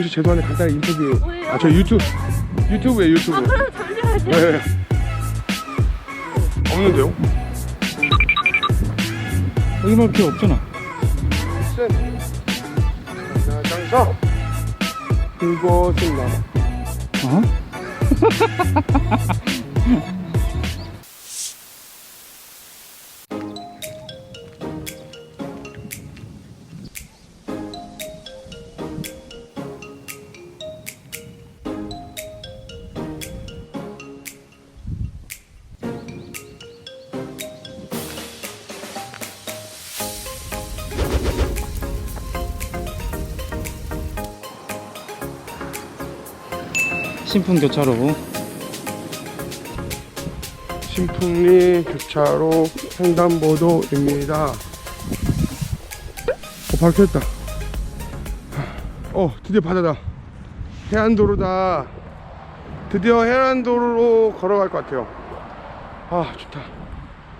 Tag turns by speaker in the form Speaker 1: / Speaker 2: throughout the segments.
Speaker 1: 혹시 죄송한데 간단히 인터뷰.
Speaker 2: 뭐예요?
Speaker 1: 아, 저 유튜브 유튜브에 유튜브.
Speaker 2: 아 그럼 잠시만요.
Speaker 1: 네. 없는데요?
Speaker 3: 여기 말 필요 없잖아.
Speaker 1: 센. 장사. 그것은 나.
Speaker 3: 어? 신풍 교차로
Speaker 1: 신풍리 교차로 횡단보도입니다. 어, 밝혔다. 어, 드디어 바다다. 해안도로다. 드디어 해안도로로 걸어갈 것 같아요. 아, 좋다.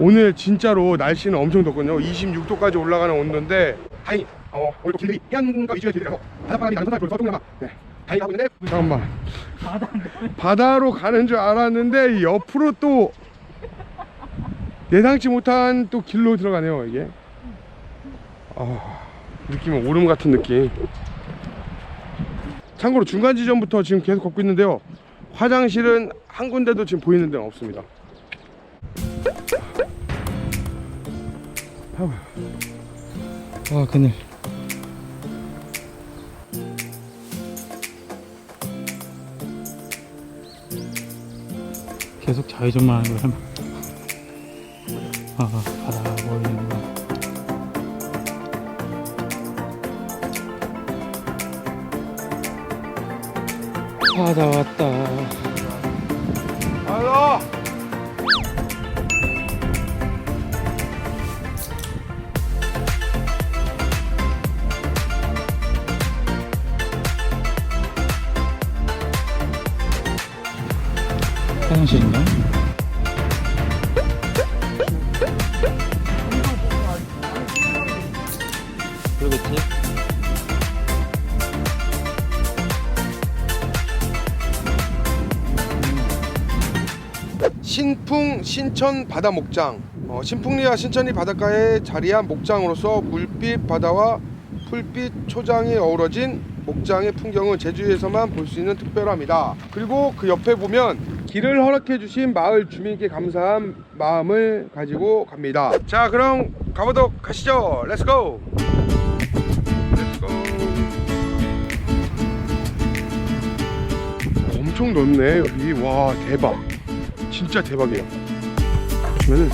Speaker 1: 오늘 진짜로 날씨는 엄청 덥거든요. 26도까지 올라가는 온도인데, 다행히, 어, 오늘 또 길들이 해안과 위치가 길들여서 바닷바람이 난선할 불어서 조금이나마, 네. 다행히 하고 있는데, 잠깐만. 바다로 가는 줄 알았는데, 옆으로 또 예상치 못한 또 길로 들어가네요 이게. 아, 느낌은 오름 같은 느낌. 참고로 중간 지점부터 지금 계속 걷고 있는데요. 화장실은 한 군데도 지금 보이는 데는 없습니다. 아
Speaker 3: 그늘 계속 좌회전만 하는 거야. 아 바다 보이는 거. 바다 왔다.
Speaker 1: 알로
Speaker 3: 화장실인가? 그러겠지?
Speaker 1: 신풍 신천 바다 목장 어, 신풍리와 신천리 바닷가에 자리한 목장으로서 물빛 바다와 풀빛 초장이 어우러진 목장의 풍경은 제주에서만 볼 수 있는 특별함이다. 그리고 그 옆에 보면 길을 허락해 주신 마을 주민께 감사한 마음을 가지고 갑니다. 자, 그럼 가보도록 가시죠. 렛츠고. 엄청 넓네 여기. 와 대박. 진짜 대박이에요. 그러면은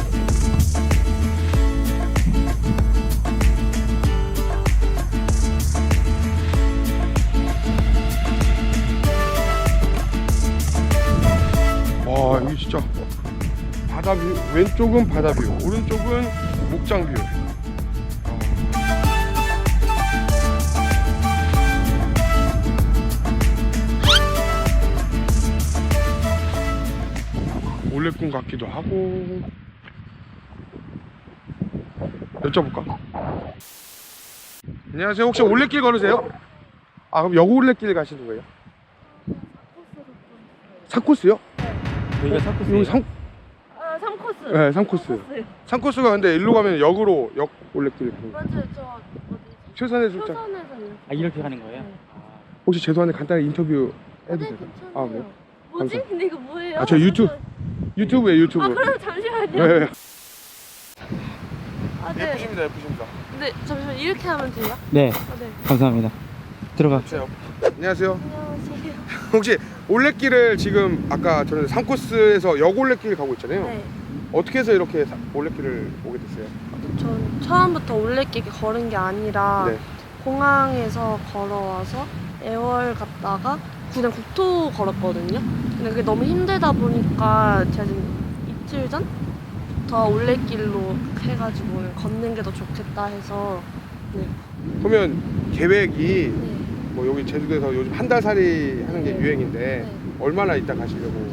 Speaker 1: 진짜 바다 뷰 왼쪽은 바다 뷰 오른쪽은 목장 뷰 올레꾼 같기도 하고 여쭤볼까? 안녕하세요 혹시 올레길 걸으세요? 아 그럼 여고 올레길 가시는 거예요? 산코스요?
Speaker 3: 여기가
Speaker 1: 여기
Speaker 3: 사쿠스
Speaker 1: 산,
Speaker 2: 아 3코스.
Speaker 1: 네, 3코스. 산코스가 근데 일로 가면 역으로 역 올레길 가는 거예요.
Speaker 2: 맞아요. 저 어디?
Speaker 1: 최선의 술장
Speaker 2: 표선에서요.
Speaker 3: 아 이렇게 가는 거예요?
Speaker 2: 네.
Speaker 1: 혹시 죄송한데 간단히 인터뷰
Speaker 2: 네,
Speaker 1: 해도 돼요?
Speaker 2: 괜찮아요.
Speaker 1: 아 그래요?
Speaker 2: 뭐지?
Speaker 1: 감사-
Speaker 2: 근데 이거 뭐예요?
Speaker 1: 아, 저 유튜브. 유튜브에 유튜브
Speaker 2: 아 그럼 잠시만요.
Speaker 1: 네, 네.
Speaker 2: 아 네.
Speaker 1: 예쁘십니다 예쁘십니다
Speaker 2: 네 잠시만 이렇게 하면 돼요?
Speaker 3: 네
Speaker 2: 아 네.
Speaker 3: 감사합니다 들어가
Speaker 1: 보세요 안녕하세요
Speaker 2: 안녕하세요.
Speaker 1: 혹시 올레길을 지금 아까 저는 3코스에서 역 올레길 가고 있잖아요
Speaker 2: 네.
Speaker 1: 어떻게 해서 이렇게 사- 올레길을 오게 됐어요?
Speaker 2: 전 처음부터 올레길 걸은 게 아니라
Speaker 1: 네.
Speaker 2: 공항에서 걸어와서 애월 갔다가 그냥 국토 걸었거든요. 근데 그게 너무 힘들다 보니까 제가 지금 이틀 전부터 올레길로 해가지고 걷는 게 더 좋겠다 해서 네.
Speaker 1: 그러면 계획이
Speaker 2: 네.
Speaker 1: 뭐 여기 제주도에서 요즘 한 달 살이 하는 게
Speaker 2: 네.
Speaker 1: 유행인데
Speaker 2: 네.
Speaker 1: 얼마나 있다 가시려고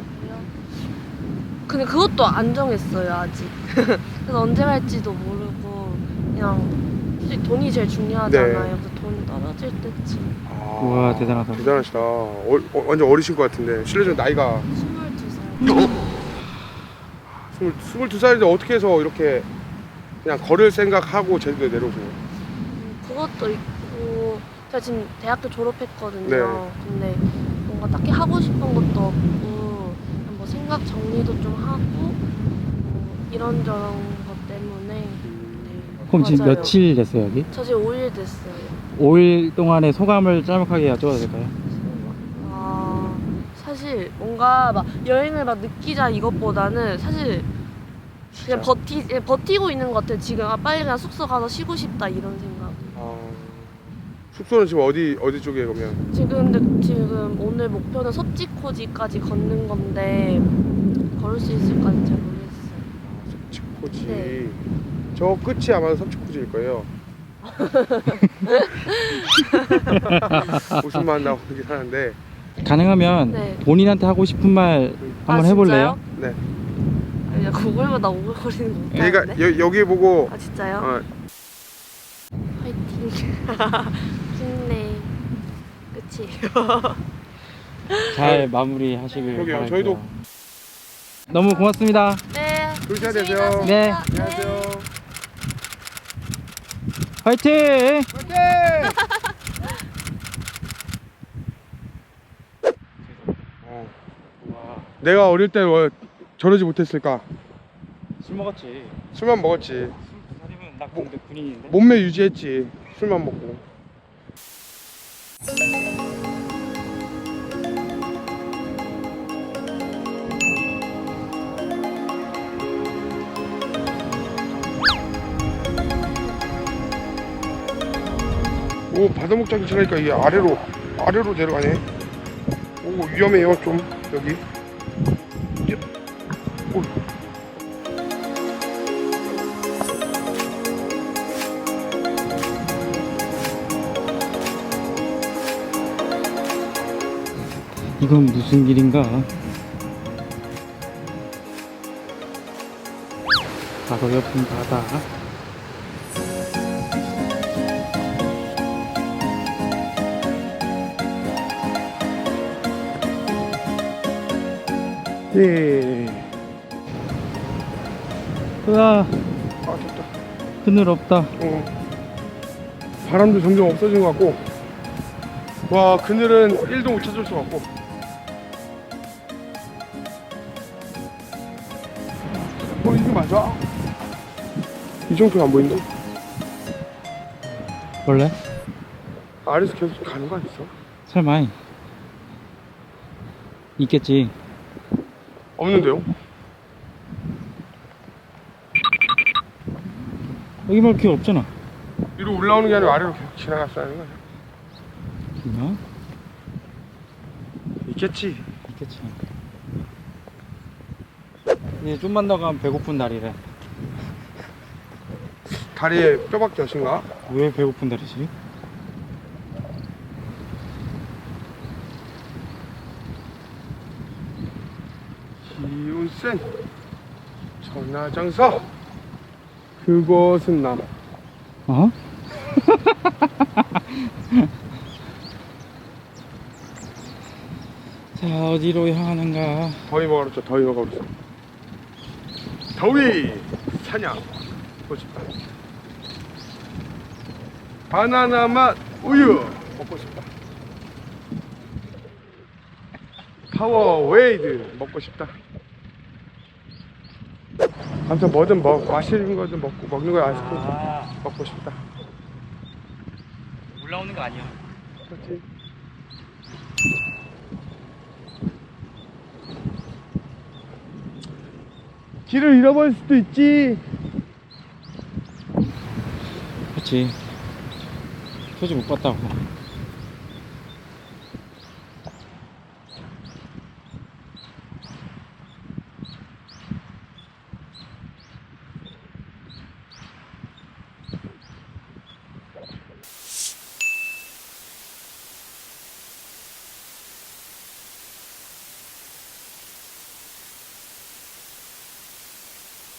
Speaker 2: 근데 그것도 안 정했어요 아직. 그래서 언제 갈지도 모르고 그냥 솔직히 돈이 제일 중요하잖아요.
Speaker 1: 네.
Speaker 2: 그돈 떨어질 때쯤
Speaker 1: 아,
Speaker 3: 우와, 대단하다.
Speaker 1: 대단하시다. 어, 어, 완전 어리신 것 같은데 실례지만 나이가
Speaker 2: 22살
Speaker 1: 스물 스물 두 살인데 어떻게 해서 이렇게 그냥 걸을 생각하고 제주도에 내려오세요?
Speaker 2: 음, 그것도 있고 제가 지금 대학교 졸업했거든요.
Speaker 1: 네.
Speaker 2: 근데 뭔가 딱히 하고 싶은 것도 없고 그냥 뭐 생각 정리도 좀 하고 뭐 이런저런 것 때문에 네.
Speaker 3: 그럼 지금
Speaker 2: 맞아요.
Speaker 3: 며칠 됐어요 여기?
Speaker 2: 저 지금 5일 됐어요.
Speaker 3: 5일 동안의 소감을 짤막하게 여쭤봐도 될까요?
Speaker 2: 아 사실 뭔가 막 여행을 막 느끼자 이것보다는 사실 그냥 버티 예, 버티고 있는 것 같아요. 지금 아 빨리 그냥 숙소 가서 쉬고 싶다 이런 생각.
Speaker 1: 아, 숙소는 지금 어디 어디 쪽에 그러면?
Speaker 2: 지금 근데 지금 오늘 목표는 섭지코지까지 걷는 건데 걸을 수 있을까는 잘 모르겠어요.
Speaker 1: 섭지코지.
Speaker 2: 네.
Speaker 1: 저 끝이 아마 섭지코지일 거예요. 웃음만 나오는 게 하는데
Speaker 3: 가능하면
Speaker 2: 네.
Speaker 3: 본인한테 하고 싶은 말 한번
Speaker 2: 아,
Speaker 3: 해볼래요?
Speaker 2: 진짜요?
Speaker 1: 네.
Speaker 2: 아니 고글마다 오글거리는 거못
Speaker 1: 얘가
Speaker 2: 하는데.
Speaker 1: 여, 여기 보고
Speaker 2: 아 진짜요?
Speaker 1: 어,
Speaker 2: 화이팅. 힘내. 끝이에요.
Speaker 3: 잘 마무리 하시길
Speaker 1: 그러게요.
Speaker 3: 바랄게요.
Speaker 1: 저희도-
Speaker 3: 너무 고맙습니다.
Speaker 2: 네.
Speaker 1: 조심히. 가세요.
Speaker 3: 네.
Speaker 1: 안녕하세요.
Speaker 3: 화이팅!
Speaker 1: 화이팅! 어, 내가 어릴 때 왜 저러지 못했을까?
Speaker 3: 술 먹었지.
Speaker 1: 술만 먹었지.
Speaker 3: 22살이면 나 근데 군인인데.
Speaker 1: 몸매 유지했지. 술만 먹고. 오 바다목장 지나니까 이게 아래로 아래로 내려가네. 오 위험해요 좀 여기. 오.
Speaker 3: 이건 무슨 길인가? 바로 옆은 바다.
Speaker 1: 예.
Speaker 3: 으아,
Speaker 1: 아 좋다.
Speaker 3: 그늘 없다.
Speaker 1: 어. 바람도 점점 없어진 것 같고 와 그늘은 1도 못 찾을 수 없고 어 이게 맞아? 이 정도는 안 보인다?
Speaker 3: 원래?
Speaker 1: 아래서 계속 가는 거 아니었어?
Speaker 3: 설마 있겠지.
Speaker 1: 없는데요?
Speaker 3: 여기 말길 없잖아.
Speaker 1: 위로 올라오는 게 아니라 아래로 계속 지나갔어야 하는 거 아니야?
Speaker 3: 있나?
Speaker 1: 있겠지
Speaker 3: 있겠지. 이제 좀만 더 가면 배고픈 날이래.
Speaker 1: 다리에 뼈밖에 없인가?
Speaker 3: 왜 배고픈 날이지?
Speaker 1: 기운센 천하장사 그곳은 남.
Speaker 3: 어? 자 어디로 향하는가?
Speaker 1: 더위 먹으러 더위 먹으러 더위! 사냥. 먹고 싶다. 바나나 맛 우유! 먹고 싶다. 파워 웨이드 먹고 싶다 아무튼 뭐든 먹 마시는 거든 먹고 먹는 거 아이스크림
Speaker 3: 아
Speaker 1: 먹고 싶다
Speaker 3: 올라오는 거 아니야?
Speaker 1: 그렇지 길을 잃어버릴 수도 있지
Speaker 3: 그렇지. 표지 못 봤다고.